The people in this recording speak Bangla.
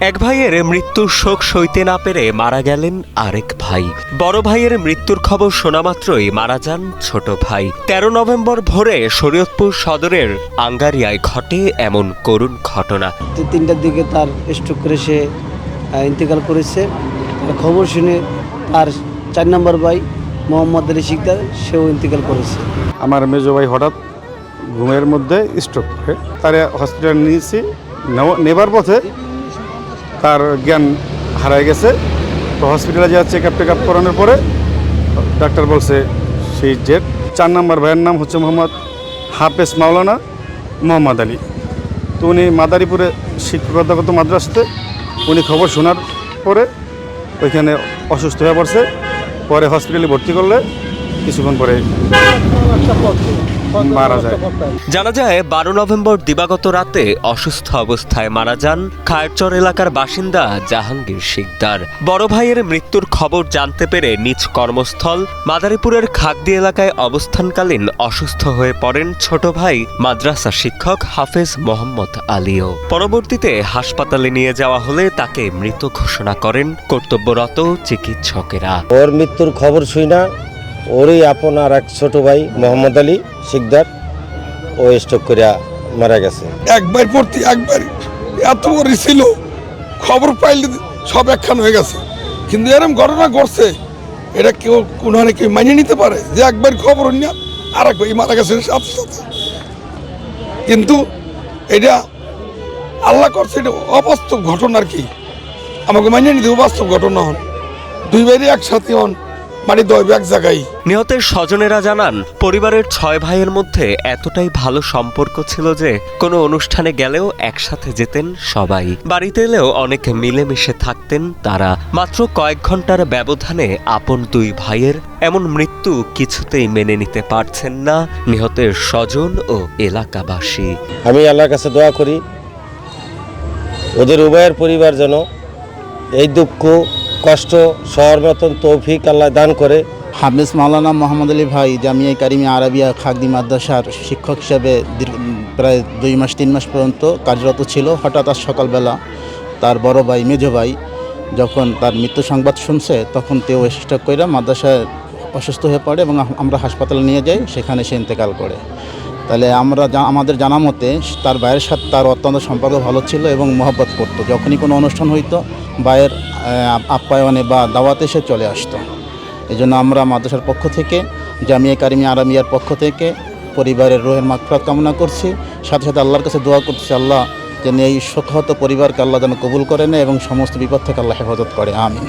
এক ভাইয়ের মৃত্যুর শোক সইতে না পেরে মারা গেলেন আরেক ভাই। বড় ভাইয়ের মৃত্যুর খবর শোনা মাত্রই মারা যান ছোট ভাই। তেরো নভেম্বর ভোরে শরীয়তপুর সদরের আঙ্গারিয়ায় ঘটে এমন করুণ ঘটনা। তিনটার দিকে তার স্ট্রোক করে সে ইন্তেকাল করেছে। খবর শুনে তার চার নম্বর ভাই মোহাম্মদ আলী শিকদার সেও ইন্তেকাল করেছে। আমার মেজো ভাই হঠাৎ ঘুমের মধ্যে স্ট্রোক করে তারে হসপিটাল নিয়েছি। নেওয়া- নেবার পথে তার জ্ঞান হারায় গেছে। তো হসপিটালে যা চেক আপ টেক আপ করানোর পরে ডাক্তার বলছে, সেই ডেট চার নাম্বার ভাইয়ের নাম হচ্ছে মোহাম্মদ হাফেজ মাওলানা মোহাম্মদ আলী। তো উনি মাদারীপুরে শিক্ষকতাগত মাদ্রাসাতে উনি খবর শোনার পরে ওইখানে অসুস্থ হয়ে পড়ছে। পরে হসপিটালে ভর্তি করলে কিছুক্ষণ পরে মারা যায়। জানা যায় বারো নভেম্বর দিবাগত রাতে অসুস্থ অবস্থায় মারা যান খায়রচর এলাকার বাসিন্দা জাহাঙ্গীর শিকদার। বড় ভাইয়ের মৃত্যুর খবর জানতে পেরে নিজ কর্মস্থল মাদারীপুরের খাগদি এলাকায় অবস্থানকালীন অসুস্থ হয়ে পড়েন ছোট ভাই মাদ্রাসা শিক্ষক হাফেজ মোহাম্মদ আলীও। পরবর্তীতে হাসপাতালে নিয়ে যাওয়া হলে তাকে মৃত ঘোষণা করেন কর্তব্যরত চিকিৎসকেরা। ওর মৃত্যুর খবর শুই না ওরই আপনার এক ছোট ভাই, মোহাম্মদ আলী শিকদার, ও স্ট্রোক করিয়া মারা গেছে। একবার পড়তে, একবার। এত বড় ছিল, খবর পাইলে সব একখান হয়ে গেছে। কিন্তু এরকম ঘটনা ঘটছে, এটা কেউ কোনখানে কেউ মানিয়ে নিতে পারে? যে একবার খবর নিয়ে আর এক ভাই মারা গেছে সাথে কিন্তু এটা আল্লাহ করছে, এটা অবাস্তব ঘটনা আর কি। আমাকে মানিয়ে নিতে অবাস্তব ঘটনা হন। দুই ভাইরই একসাথে হন। মানে এক জায়গায়। নিহতের স্বজনেরা জানান পরিবারের ছয় ভাইয়ের মধ্যে এতটাই ভালো সম্পর্ক ছিল যে কোনো অনুষ্ঠানে গেলেও একসাথে যেতেন সবাই। বাড়িতে এলেও অনেক মিলেমিশে থাকতেন তারা। মাত্র কয়েক ঘণ্টার ব্যবধানে আপন দুই ভাইয়ের এমন মৃত্যু কিছুতেই মেনে নিতে পারছেন না নিহতের স্বজন ও এলাকাবাসী। আমি আল্লাহর কাছে দোয়া করি ওদের উভয়ের পরিবার যেন এই দুঃখ কষ্ট সহর মতন তৌফিক আল্লাহ দান করে। হাফিজ মাওলানা মোহাম্মদ আলী ভাই জামিয়া কারিমি আরাবিয়া খাগদি মাদ্রাসার শিক্ষক হিসেবে প্রায় দুই মাস তিন মাস পর্যন্ত কার্যরত ছিল। হঠাৎ আজ সকালবেলা তার বড় ভাই মেজো ভাই যখন তার মৃত্যু সংবাদ শুনছে তখন তেও স্টক করে মাদ্রাসায় অসুস্থ হয়ে পড়ে এবং আমরা হাসপাতালে নিয়ে যাই সেখানে সে ইন্তেকাল করে। তাহলে আমরা আমাদের জানা মতে তার ভাইয়ের সাথে তার অত্যন্ত সম্পর্ক ভালো ছিল এবং মহব্বত করতো। যখনই কোনো অনুষ্ঠান হইতো ভাইয়ের আহ, আপ্যায়নে বা দাওয়াতে সে চলে আসতো। এই জন্য আমরা মাদ্রাসার পক্ষ থেকে, জামিয়া কারিমি আরামিয়ার পক্ষ থেকে পরিবারের রোহের মাকফরাত কামনা করছি। সাথে সাথে আল্লাহর কাছে দোয়া করছি, আল্লাহ যেন এই শোকাহত পরিবারকে আল্লাহ যেন কবুল করে নেয় এবং সমস্ত বিপদ থেকে আল্লাহ হেফাজত করে। আমিন।